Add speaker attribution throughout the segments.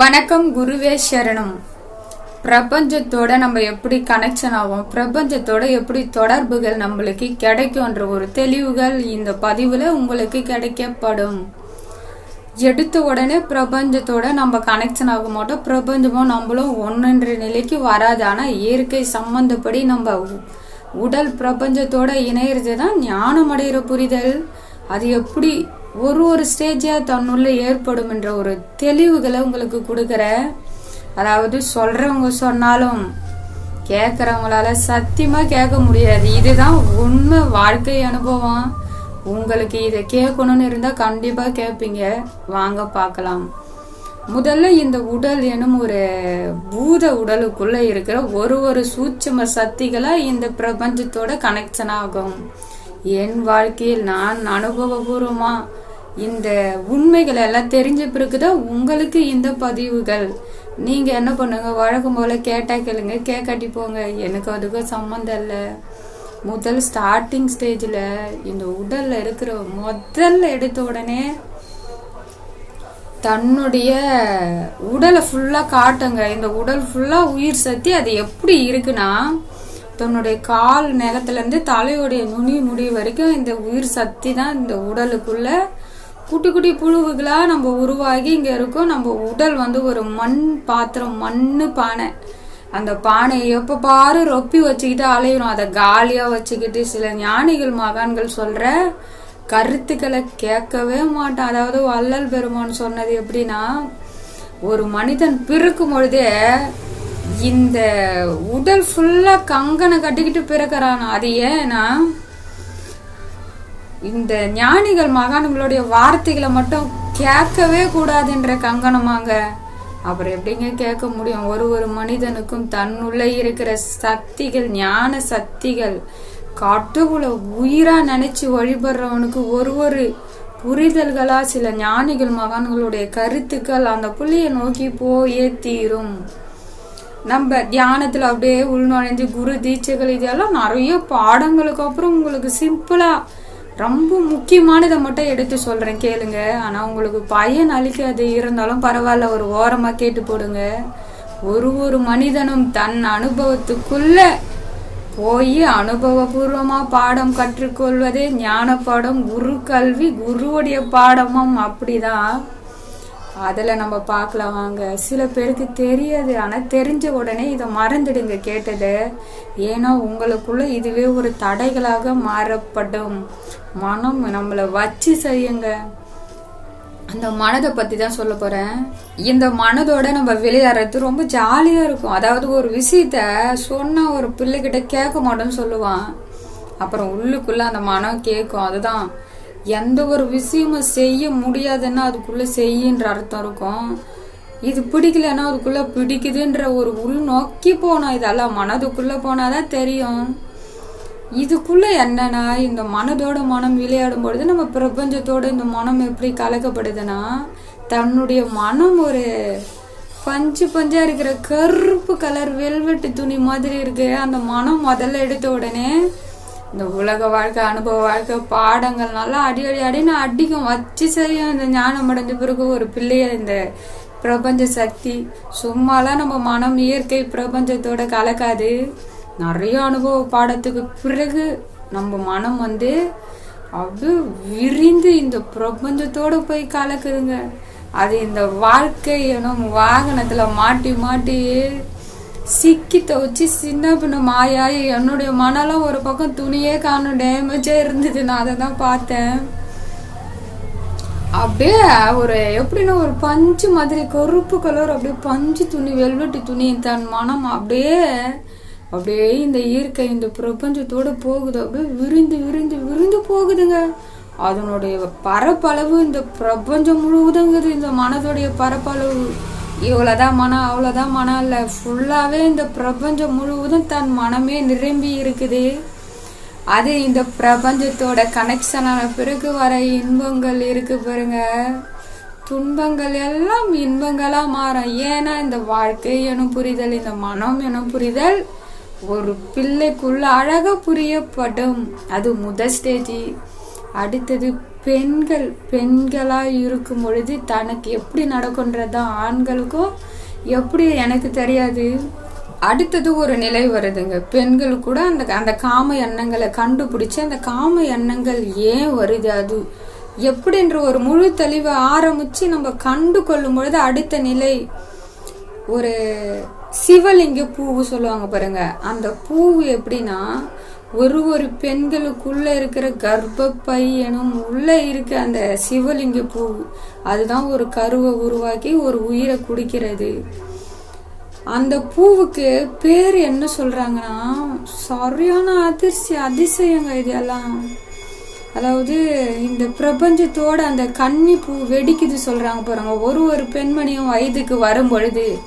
Speaker 1: வணக்கம் குருவே சரணம். பிரபஞ்சத்தோட நம்ம எப்படி கனெக்ஷன் ஆகும் பிரபஞ்சத்தோட எப்படி தொடர்புகள் நம்மளுக்கு கிடைக்கும்ன்ற ஒரு தெளிவுகள் இந்த பதிவுல உங்களுக்கு கிடைக்கப்படும். எடுத்த உடனே பிரபஞ்சத்தோட நம்ம கனெக்ஷன் ஆக மாட்டோம் பிரபஞ்சமும் நம்மளும் ஒன்றுன்ற நிலைக்கு வராது. ஆனால் இயற்கை சம்பந்தப்படி நம்ம உடல் பிரபஞ்சத்தோட இணையிறது தான் ஞானம் அடைகிற புரிதல். அது எப்படி ஒரு ஒரு ஸ்டேஜா தன்னுள்ள ஏற்படும் என்ற ஒரு தெளிவுகளை உங்களுக்கு கொடுக்குற அதாவது சொல்றவங்க சொன்னாலும் கேட்கறவங்களால சத்தியமா கேட்க முடியாது. இதுதான் உண்மை வாழ்க்கை அனுபவம். உங்களுக்கு இதை கேட்கணும்னு இருந்தா கண்டிப்பா கேட்பீங்க. வாங்க பார்க்கலாம். முதல்ல இந்த உடல் எனும் ஒரு பூத உடலுக்குள்ள இருக்கிற ஒரு ஒரு சூட்சும சக்திகளா இந்த பிரபஞ்சத்தோட கனெக்ஷன் ஆகும். என் வாழ்க்கையில் நான் அனுபவபூர்வமா இந்த உண்மைகள் எல்லாம் தெரிஞ்ச பிறகுதான் உங்களுக்கு இந்த பதிவுகள். நீங்க என்ன பண்ணுங்க? வழக்கம் போல கேட்டா கேளுங்க. கேட்காட்டி போங்க. எனக்கு அதுக்கும் சம்மந்தம் இல்லை. முதல் ஸ்டார்டிங் ஸ்டேஜில் இந்த உடல்ல இருக்கிற முதல்ல எடுத்த உடனே தன்னுடைய உடலை ஃபுல்லா காட்டுங்க. இந்த உடல் ஃபுல்லா உயிர் சக்தி அது எப்படி இருக்குன்னா தன்னுடைய கால் நிலத்துலேருந்து இருந்து தலையுடைய நுனி முடி வரைக்கும் இந்த உயிர் சக்தி தான் இந்த உடலுக்குள்ள குட்டி குட்டி புழுவுகளாக நம்ம உருவாகி இங்கே இருக்கோம். நம்ம உடல் வந்து ஒரு மண் பாத்திரம் மண் பானை. அந்த பானையை எப்போ பாரு ரொப்பி வச்சுக்கிட்டு அலையிடும் அதை காலியாக வச்சுக்கிட்டு சில ஞானிகள் மகான்கள் சொல்கிற கருத்துக்களை கேட்கவே மாட்டான். அதாவது வள்ளல் பெருமான் சொன்னது எப்படின்னா ஒரு மனிதன் பிறக்கும் பொழுதே இந்த உடல் ஃபுல்லாக கங்கனை கட்டிக்கிட்டு பிறக்கிறான். அது ஏன்னா இந்த ஞானிகள் மகான்களுடைய வார்த்தைகளை மட்டும் கேட்கவே கூடாதுன்ற கங்கணமாங்க. அப்புறம் எப்படிங்க கேட்க முடியும்? ஒரு ஒரு மனிதனுக்கும் தன்னுள்ள இருக்கிற சக்திகள் ஞான சக்திகள் கடவுளை உயிரா நினைச்சு வழிபடுறவனுக்கு ஒரு ஒரு புரிதல்களா சில ஞானிகள் மகான்களுடைய கருத்துக்கள் அந்த புள்ளியை நோக்கி போயே தீரும். நம்ம தியானத்துல அப்படியே உள்நுழைஞ்சு குரு தீட்சைகள் இதெல்லாம் நிறைய பாடங்களுக்கு அப்புறம் உங்களுக்கு சிம்பிளா ரொம்ப முக்கியமானதை மட்டும் எடுத்து சொல்றேன் கேளுங்க. ஆனா உங்களுக்கு பயன் அளிக்காது. இருந்தாலும் பரவாயில்ல ஒரு ஓரமா கேட்டு போடுங்க. ஒரு ஒரு மனிதனும் தன் அனுபவத்துக்குள்ள போய் அனுபவபூர்வமா பாடம் கற்றுக்கொள்வதே ஞான பாடம் குரு கல்வி குருவுடைய பாடமும் அப்படிதான். அதில் நம்ம பார்க்கலாம் வாங்க. சில பேருக்கு தெரியாது. ஆனால் தெரிஞ்ச உடனே இதை மறந்துடுங்க கேட்டது. ஏன்னா உங்களுக்குள்ள இதுவே ஒரு தடைகளாக மாறப்படும். மனம் நம்மளை வச்சு செய்யுங்க. அந்த மனதை பற்றி தான் சொல்ல போகிறேன் இந்த மனதோட நம்ம விளையாடுறது ரொம்ப ஜாலியாக இருக்கும். அதாவது ஒரு விஷயத்த சொன்னால் ஒரு பிள்ளைகிட்ட கேட்க மாட்டோம்னு சொல்லுவான். அப்புறம் உள்ளுக்குள்ளே அந்த மனம் கேட்கும். அதுதான் எந்த ஒரு விஷயமும் செய்ய முடியாதுன்னா அதுக்குள்ளே செய்யுன்ற அர்த்தம் இருக்கும். இது பிடிக்கலன்னா அதுக்குள்ளே பிடிக்குதுன்ற ஒரு உள் நோக்கி போனோம் இதெல்லாம் மனதுக்குள்ள போனாதான் தெரியும். இதுக்குள்ள என்னன்னா இந்த மனதோட மனம் விளையாடும் பொழுது நம்ம பிரபஞ்சத்தோட இந்த மனம் எப்படி கலக்கப்படுதுன்னா தன்னுடைய மனம் ஒரு பஞ்சு பஞ்சா இருக்கிற கருப்பு கலர் வெல்வெட்டு துணி மாதிரி இருக்கு. அந்த மனம் முதல்ல எடுத்த உடனே இந்த உலக வாழ்க்கை அனுபவ வாழ்க்கை பாடங்கள் நல்லா அடி அடி அடின்னு அடிக்கும். வச்சு செய்யும் இந்த ஞானம் அடைஞ்ச பிறகு ஒரு பிள்ளைய இந்த பிரபஞ்ச சக்தி. சும்மாலாம் நம்ம மனம் இயற்கை பிரபஞ்சத்தோட கலக்காது. நிறைய அனுபவ பாடத்துக்கு பிறகு நம்ம மனம் வந்து அது விரிந்து இந்த பிரபஞ்சத்தோட போய் கலக்குதுங்க. அது இந்த வாழ்க்கை எனும் வாகனத்துல மாட்டி மாட்டி சிக்கி துவச்சி சின்ன பின்ன மாயாயி என்னுடைய மனலாம் ஒரு பக்கம் துணியே காணும் டேமேஜாக இருந்தது. நான் அதை தான் பார்த்தேன். அப்படியே ஒரு எப்படின்னா ஒரு பஞ்சு மாதிரி கருப்பு கலர் அப்படியே பஞ்சு துணி வெல்வெட்டு துணி தன் மனம் அப்படியே அப்படியே இந்த இயற்கை இந்த பிரபஞ்சத்தோட போகுது. அப்படியே விரிந்து விரிந்து விரிந்து போகுதுங்க. அதனுடைய பரப்பளவு இந்த பிரபஞ்சம் முழுவதுங்கிறது இந்த மனதுடைய பரப்பளவு இவ்வளோதான் மனம் அவ்வளோதான் மனம் இல்லை ஃபுல்லாகவே இந்த பிரபஞ்சம் முழுவதும் தன் மனமே நிரம்பி இருக்குது. அது இந்த பிரபஞ்சத்தோட கனெக்ஷன் ஆன பிறகு வர இன்பங்கள் இருக்கு பாருங்க. துன்பங்கள் எல்லாம் இன்பங்களாக மாறும். ஏன்னா இந்த வாழ்க்கை எனும் புரிதல் இந்த மனம் எனும் புரிதல் ஒரு பிள்ளைக்குள்ள அழகாக புரியப்படும். அது முதல் ஸ்டேஜ் அடுத்தது பெண்கள் பெண்களாக இருக்கும் பொழுது தனக்கு எப்படி நடக்கும்ன்றதுதான் ஆண்களுக்கும் எப்படி எனக்கு தெரியாது. அடுத்தது ஒரு நிலை வருதுங்க. பெண்கள் கூட அந்த அந்த காம எண்ணங்களை கண்டுபிடிச்சு அந்த காம எண்ணங்கள் ஏன் வருது அது? எப்படின்ற ஒரு முழு தெளிவை ஆரம்பிச்சு நம்ம கண்டு கொள்ளும் பொழுது அடுத்த நிலை ஒரு சிவலிங்க பூவு சொல்லுவாங்க பாருங்க. அந்த பூவு எப்படின்னா ஒரு ஒரு பெண்களுக்குள்ள இருக்கிற கர்ப்பப்பை எனும் உள்ள இருக்க அந்த சிவலிங்க பூ அதுதான் ஒரு கருவை உருவாக்கி ஒரு உயிரை குடிக்கிறது. அந்த பூவுக்கு பேர் என்ன சொல்றாங்கன்னா சரியான அதிர்ச்சி அதிசயங்க இது எல்லாம். அதாவது இந்த பிரபஞ்சத்தோட அந்த கன்னி பூ வெடிக்குது சொல்றாங்க பாருங்க. ஒரு ஒரு பெண்மணியும் வயதுக்கு வரும் பொழுது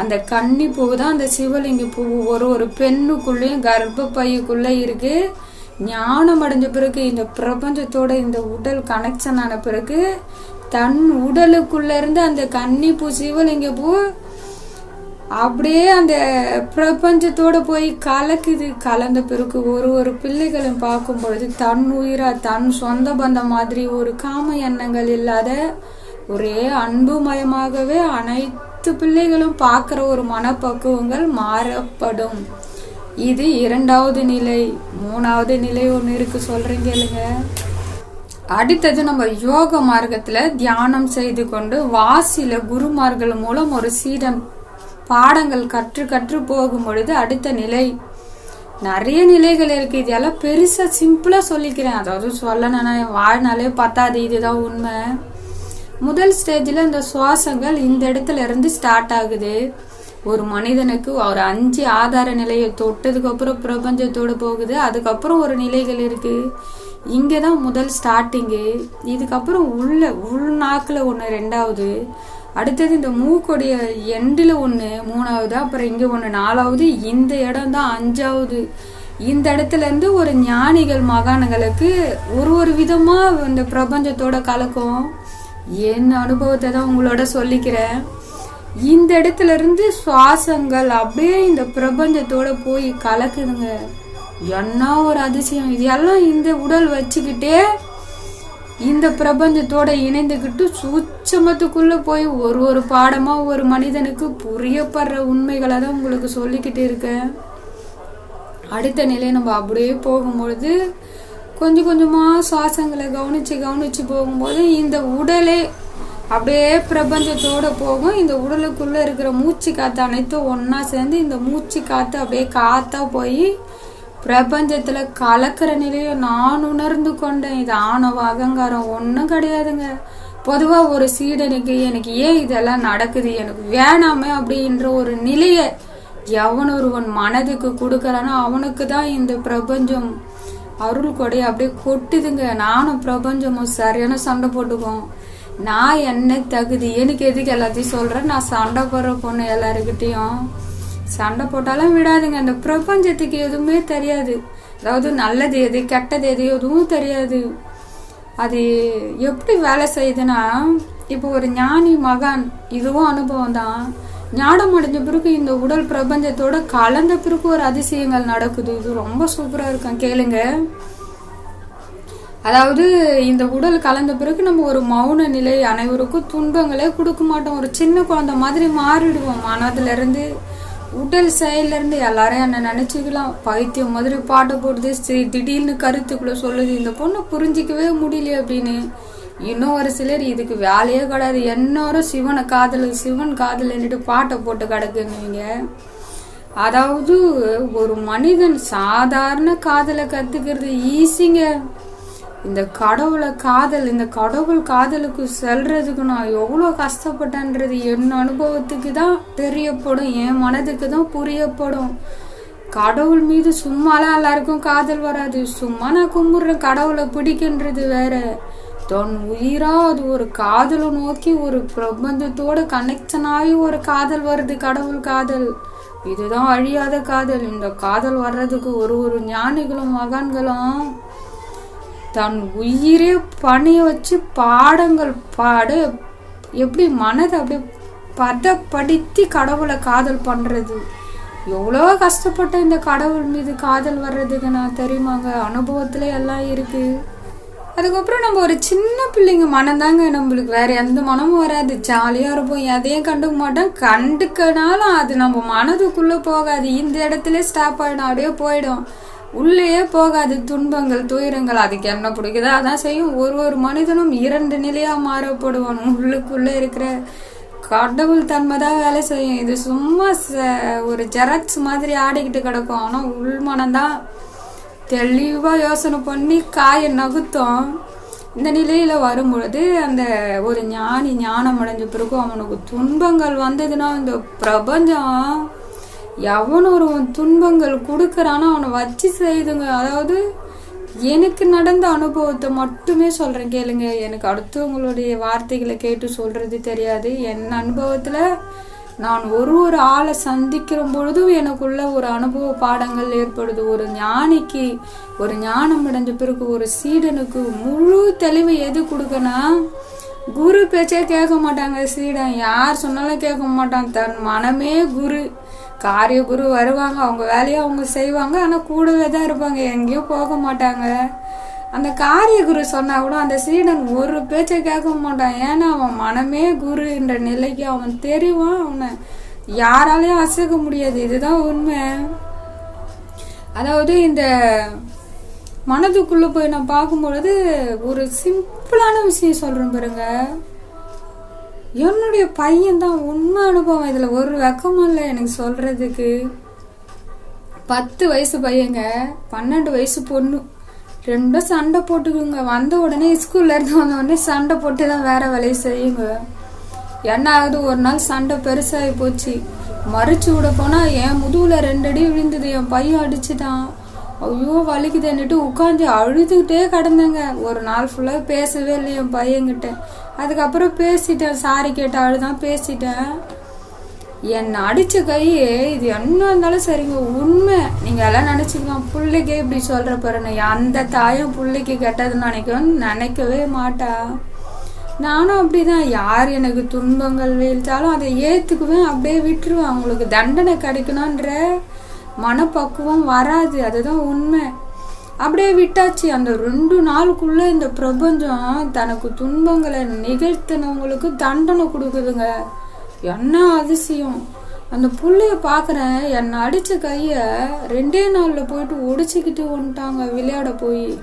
Speaker 1: அந்த கன்னி பூ தான் அந்த சிவலிங்க பூ ஒரு ஒரு பெண்ணுக்குள்ளேயும் கர்ப்பப்பையுக்குள்ள இருக்கு. ஞானம் அடைஞ்ச பிறகு இந்த பிரபஞ்சத்தோட இந்த உடல் கனெக்ஷன் ஆன பிறகு தன் உடலுக்குள்ள இருந்து அந்த கன்னி பூ சிவலிங்க பூ அப்படியே அந்த பிரபஞ்சத்தோட போய் கலக்குது. கலந்த பிறகு ஒரு ஒரு பிள்ளைகளும் பார்க்கும் பொழுது தன் உயிரா தன் சொந்த பந்தம் மாதிரி ஒரு காம எண்ணங்கள் இல்லாத ஒரே அன்புமயமாகவே அனைத்து பிள்ளைகளும் பார்க்குற ஒரு மனப்பக்குவங்கள் மாறப்படும். இது இரண்டாவது நிலை மூணாவது நிலை ஒன்று இருக்கு. சொல்றீங்க இல்லைங்க அடுத்தது நம்ம யோக மார்க்கத்துல தியானம் செய்து கொண்டு வாசில குருமார்கள் மூலம் ஒரு சீடன் பாடங்கள் கற்று கற்று போகும் பொழுது அடுத்த நிலை. நிறைய நிலைகள் இருக்கு. இதெல்லாம் பெருசா சிம்பிளா சொல்லிக்கிறேன். அதாவது சொல்லணும்னா என் வாழ்நாளே பத்தாது. இதுதான் உண்மை. முதல் ஸ்டேஜில் இந்த சுவாசங்கள் இந்த இடத்துல இருந்து ஸ்டார்ட் ஆகுது. ஒரு மனிதனுக்கு ஒரு அஞ்சு ஆதார நிலையை தொட்டதுக்கப்புறம் பிரபஞ்சத்தோடு போகுது. அதுக்கப்புறம் ஒரு நிலைகள் இருக்கு. இங்கதான் முதல் ஸ்டார்டிங்கு இதுக்கப்புறம் உள்ள உள்நாக்கில் ஒன்று ரெண்டாவது. அடுத்தது இந்த மூக்குடைய எண்டில் ஒன்று மூணாவது அப்புறம் இங்கே ஒன்று நாலாவது. இந்த இடம் தான் அஞ்சாவது. இந்த இடத்துல இருந்து ஒரு ஞானிகள் மகான்களுக்கு ஒரு ஒரு விதமாக இந்த பிரபஞ்சத்தோட கலக்கும். என் அனுபவத்தை தான் உங்களோட சொல்லிக்கிறேன் இந்த இடத்துல இருந்து சுவாசங்கள் அப்படியே இந்த பிரபஞ்சத்தோட போய் கலக்குதுங்க. என்ன ஒரு அதிசயம். இதெல்லாம் இந்த உடல் வச்சுக்கிட்டே இந்த பிரபஞ்சத்தோட இணைந்துக்கிட்டு சூட்சமத்துக்குள்ள போய் ஒரு ஒரு பாடமா ஒரு மனிதனுக்கு புரியப்படுற உண்மைகளை தான் உங்களுக்கு சொல்லிக்கிட்டு இருக்கேன். அடுத்த நிலை நம்ம அப்படியே போகும்பொழுது கொஞ்சம் கொஞ்சமாக சுவாசங்களை கவனித்து கவனித்து போகும்போது இந்த உடலே அப்படியே பிரபஞ்சத்தோட போகும். இந்த உடலுக்குள்ளே இருக்கிற மூச்சு காற்று அனைத்தும் ஒன்றா சேர்ந்து இந்த மூச்சு காற்று அப்படியே காற்றாக போய் பிரபஞ்சத்தில் கலக்கிற நிலையை நான் உணர்ந்து கொண்டேன். இது ஆணவ அகங்காரம் ஒன்றும் கிடையாதுங்க. பொதுவாக ஒரு சீடனுக்கு எனக்கு ஏன் இதெல்லாம் நடக்குது? எனக்கு வேணாமே அப்படின்ற ஒரு நிலையை எவன் ஒருவன் மனதுக்கு கொடுக்கறானோ அவனுக்கு தான் இந்த பிரபஞ்சம் அருள் கொடை அப்படியே கொட்டுதுங்க. நானும் பிரபஞ்சமும் சரியான சண்டை போட்டுக்கோம் நான் என்ன தகுதி? எனக்கு எதுக்கு எல்லாத்தையும் சொல்றேன்? நான் சண்டை போடுற பொண்ணு எல்லாருக்கிட்டையும் சண்டை போட்டாலும் விடாதுங்க. அந்த பிரபஞ்சத்துக்கு எதுவுமே தெரியாது. அதாவது நல்லது எது கெட்டது எது எதுவும் தெரியாது. அது எப்படி வேலை செய்யுதுன்னா இப்போ ஒரு ஞானி மகான் இதுவும் அனுபவம் தான் ஞானம் அடைஞ்ச பிறகு இந்த உடல் பிரபஞ்சத்தோட கலந்த பிறகு ஒரு அதிசயங்கள் நடக்குது. இது ரொம்ப சூப்பரா இருக்கும். கேளுங்க. அதாவது இந்த உடல் கலந்த பிறகு நம்ம ஒரு மௌன நிலை அனைவருக்கும் துன்பங்களே கொடுக்க மாட்டோம். ஒரு சின்ன குழந்தை மாதிரி மாறிடுவோம். மனதுல இருந்து உடல் செயல்ல இருந்து எல்லாரும் என்ன நினைச்சுக்கலாம். பைத்தியம் மாதிரி பாட்டை போடுது. திடீர்னு கருத்துக்குள்ள சொல்லுது. இந்த பொண்ணை புரிஞ்சிக்கவே முடியல அப்படின்னு. இன்னும் ஒரு சிலர் இதுக்கு வேலையே கிடையாது. என்னோரும் சிவனை காதல் சிவன் காதல் என்னட்டு பாட்டை போட்டு கிடக்குங்க அதாவது ஒரு மனிதன் சாதாரண காதலை கத்துக்கிறது ஈஸிங்க. இந்த கடவுளை காதல் இந்த கடவுள் காதலுக்கு செல்றதுக்கு நான் எவ்வளோ கஷ்டப்பட்டேன்றது என் அனுபவத்துக்கு தான் தெரியப்படும் என் மனதுக்கு தான் புரியப்படும். கடவுள் மீது சும்மாலாம் எல்லாருக்கும் காதல் வராது. சும்மா நான் கும்பிடுறேன் கடவுளை பிடிக்கின்றது வேற. தன் உயிரா அது ஒரு காதலை நோக்கி ஒரு பிரபஞ்சத்தோட கனெக்ஷன் ஆகி ஒரு காதல் வருது கடவுள் காதல். இதுதான் அழியாத காதல். இந்த காதல் வர்றதுக்கு ஒரு ஒரு ஞானிகளும் மகான்களும் தன் உயிரே பணிய வச்சு பாடங்கள் பாடு எப்படி மனதை அப்படியே பதப்படுத்தி கடவுளை காதல் பண்றது. எவ்வளோ கஷ்டப்பட்ட இந்த கடவுள் மீது காதல் வர்றதுக்கு நான் தெரியுமாங்க? அனுபவத்துல எல்லாம் இருக்குது அதுக்கப்புறம் நம்ம ஒரு சின்ன பிள்ளைங்க மனம்தாங்க நம்மளுக்கு. வேற எந்த மனமும் வராது. ஜாலியா இருப்போம். எதையும் கண்டுக்க மாட்டோம். கண்டுக்கனாலும் அது நம்ம மனதுக்குள்ள போகாது. இந்த இடத்துல ஸ்டாப் ஆயிடும். அப்படியே போயிடும். உள்ளேயே போகாது. துன்பங்கள் துயரங்கள். அதுக்கு என்ன பிடிக்குதோ அதான் செய்யும். ஒரு ஒரு மனிதனும் இரண்டு நிலையா மாறப்படுவான். உள்ளுக்குள்ள இருக்கிற கடவுள் தன்மை தான் வேலை செய்யும். இது சும்மா ச- ஒரு ஜெராக்ஸ் மாதிரி ஆடிக்கிட்டு கிடக்கும். ஆனா உள் தெளிவாக தெளிவா யோசனை பண்ணி காயை நகுத்தோம். இந்த நிலையில வரும்பொழுது அந்த ஒரு ஞானி ஞானம் அடைஞ்ச பிறகு அவனுக்கு துன்பங்கள் வந்ததுன்னா இந்த பிரபஞ்சம் எவன் ஒரு துன்பங்கள் கொடுக்கறானோ அவனை வச்சு செய்துங்க. அதாவது எனக்கு நடந்த அனுபவத்தை மட்டுமே சொல்றேன் கேளுங்க. எனக்கு அடுத்தவங்களுடைய வார்த்தைகளை கேட்டு சொல்றது தெரியாது. என் அனுபவத்துல நான் ஒரு ஒரு ஆளை சந்திக்கிற பொழுதும் எனக்குள்ள ஒரு அனுபவ பாடங்கள் ஏற்படுது. ஒரு ஞானிக்கு ஒரு ஞானம் அடைஞ்ச பிறகு ஒரு சீடனுக்கு முழு தெளிவு எது கொடுக்கனா குரு பேச்சே கேட்க மாட்டாங்க சீடன். யார் சொன்னாலும் கேட்க மாட்டான். தன் மனமே குரு. காரிய குரு வருவாங்க. அவங்க வேலையை அவங்க செய்வாங்க. ஆனால் கூடவே தான் இருப்பாங்க. எங்கேயும் போக மாட்டாங்க. அந்த காரிய குரு சொன்னா கூட அந்த சீடன் ஒரு பேச்சை கேட்க மாட்டான். ஏன்னா அவன் மனமே குருன்ற நிலைக்கு அவன் தெரிவான். அவனை யாராலையும் அசைக்க முடியாது. இதுதான் உண்மை. அதாவது இந்த மனதுக்குள்ள போய் நான் பார்க்கும்பொழுது ஒரு சிம்பிளான விஷயம் சொல்றேன் பாருங்க. என்னுடைய பையன் தான் உண்மை அனுபவம். இதுல ஒரு வெக்கமும் இல்லை எனக்கு சொல்றதுக்கு. பத்து வயசு பையங்க பன்னெண்டு வயசு பொண்ணு. ரெண்டும் சண்டை போட்டுக்குங்க. வந்த உடனே ஸ்கூல்ல இருந்து வந்த உடனே சண்டை போட்டு தான் வேற வேலையை செய்யுங்க. என்ன ஆகுது? ஒரு நாள் சண்டை பெருசாகி போச்சு. மறைச்சு விட போனா என் முதுகுல ரெண்டு அடி விழுந்தது. என் பையன் அடிச்சுட்டான். ஐயோ வலிக்குதுன்னுட்டு உட்காந்து அழுதுகிட்டே கிடந்தேங்க. ஒரு நாள் ஃபுல்லாக பேசவே இல்லை என் பையன்கிட்ட. அதுக்கப்புறம் பேசிட்டேன். சாரி கேட்ட அழுதான் பேசிட்டேன். என்னை அடிச்ச கை இது என்ன இருந்தாலும் சரிங்க உண்மை. நீங்க எல்லாம் நினைச்சுக்கலாம் பிள்ளைக்கே இப்படி சொல்ற பாருங்க அந்த தாயும் பிள்ளைக்கு கெட்டதுன்னு நினைக்கும் நினைக்கவே மாட்டா. நானும் அப்படிதான் யார் எனக்கு துன்பங்கள் வீழ்த்தாலும் அதை ஏத்துக்குவேன் அப்படியே விட்டுருவேன். அவங்களுக்கு தண்டனை கிடைக்கணுன்ற மனப்பக்குவம் வராது அதுதான் உண்மை. அப்படியே விட்டாச்சு அந்த ரெண்டு நாளுக்குள்ள இந்த பிரபஞ்சம் தனக்கு துன்பங்களை நிகழ்த்தினவங்களுக்கு தண்டனை கொடுக்குதுங்க. என்ன அதிசயம்? அந்த புள்ளைய பார்க்குறேன் என்னை அடித்த கையை ரெண்டே நாளில் போயிட்டு ஒடிச்சுக்கிட்டு வந்துட்டாங்க விளையாட போய்.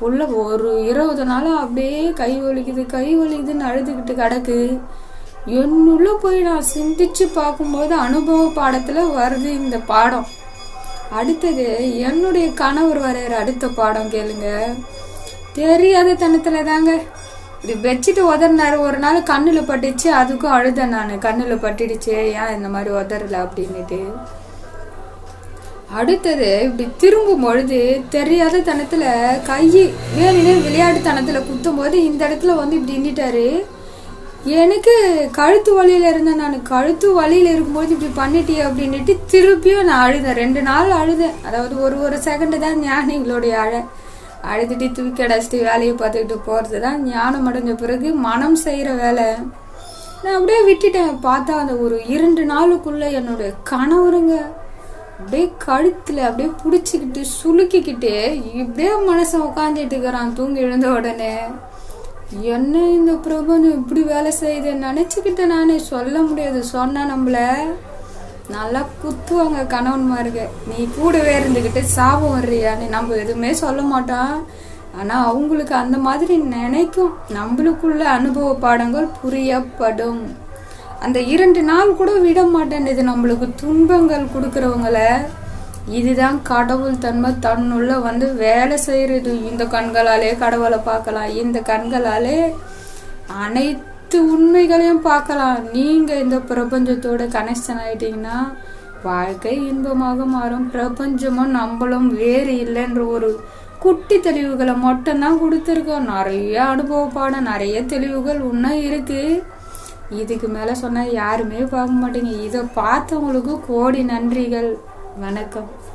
Speaker 1: புள்ள ஒரு இருபது நாளாக அப்படியே கை வலிக்குது கை வலிக்குதுன்னு அழுதுகிட்டு கிடக்கு. என்னுள்ள போய் நான் சிந்திச்சு பார்க்கும்போது அனுபவ பாடத்தில் வருது இந்த பாடம். அடுத்தது என்னுடைய கணவர் வரைகிற அடுத்த பாடம் கேளுங்க. தெரியாத தனத்தில் தாங்க வச்சுட்டு உதறினாரு. ஒரு நாள் கண்ணில் பட்டுச்சு அதுக்கும் அழுதேன் நான். கண்ணில் பட்டுடுச்சு ஏன் இந்த மாதிரி உதறல? அப்படின்னுட்டு. அடுத்தது இப்படி திரும்பும் பொழுது தெரியாத தனத்துல கை வேணுனே விளையாட்டு தனத்துல குத்தும் போது இந்த இடத்துல வந்து இப்படி நின்றுட்டாரு எனக்கு கழுத்து வழியில் இருந்தேன் நான். கழுத்து வலியில இருக்கும்போது இப்படி பண்ணிட்டே அப்படின்னுட்டு திருப்பியும் நான் அழுதேன். ரெண்டு நாள் அழுதேன். அதாவது ஒரு ஒரு செகண்ட் தான் ஞானிங்களுடைய அழை அழுதுட்டு தூக்கி அடைச்சிட்டு வேலையை பார்த்துக்கிட்டு போகிறது தான் ஞானம் அடைஞ்ச பிறகு மனம் செய்கிற வேலை. நான் அப்படியே விட்டுட்டேன். பார்த்தா அந்த ஒரு இரண்டு நாளுக்குள்ளே என்னோட கணவருங்க அப்படியே கழுத்தில் அப்படியே பிடிச்சிக்கிட்டு சுலுக்கிக்கிட்டு இப்படியே மனசை உட்காந்துட்டு இருக்கிறான். தூங்கி எழுந்த உடனே என்ன இந்த பிரபஞ்சம் இப்படி வேலை செய்யுது நினச்சிக்கிட்டேன் நானே. சொல்ல முடியாது. சொன்னா நம்மள. நல்லா குத்துவாங்க கணவன்மாருக்கு. நீ கூடவே இருந்துக்கிட்டு சாபம் வர்றியான்னு நம்ம எதுவுமே சொல்ல மாட்டோம் ஆனா அவங்களுக்கு அந்த மாதிரி நினைக்கும். நம்மளுக்குள்ள அனுபவ பாடங்கள் புரியப்படும். அந்த இரண்டு நாள் கூட விட மாட்டேன்னுது நம்மளுக்கு துன்பங்கள் கொடுக்கறவங்கள. இதுதான் கடவுள் தன்மை. தன்னுள்ள வந்து வேலை செய்யறது இந்த கண்களாலே கடவுளை பார்க்கலாம். இந்த கண்களாலே அனைத்து உண்மைகளையும் பார்க்கலாம். நீங்க இந்த பிரபஞ்சத்தோட கனெக்ஷன் ஆயிட்டீங்கன்னா வாழ்க்கை இன்பமாக மாறும். பிரபஞ்சமும் நம்மளும் வேறு இல்லைன்ற ஒரு குட்டி தெளிவுகளை மட்டும்தான் கொடுத்துருக்கோம். நிறைய அனுபவ பாடம் நிறைய தெளிவுகள் இன்னும் இருக்கு. இதுக்கு மேல சொன்னா யாருமே பார்க்க மாட்டீங்க. இதை பார்த்தவங்களுக்கு கோடி நன்றிகள். வணக்கம்.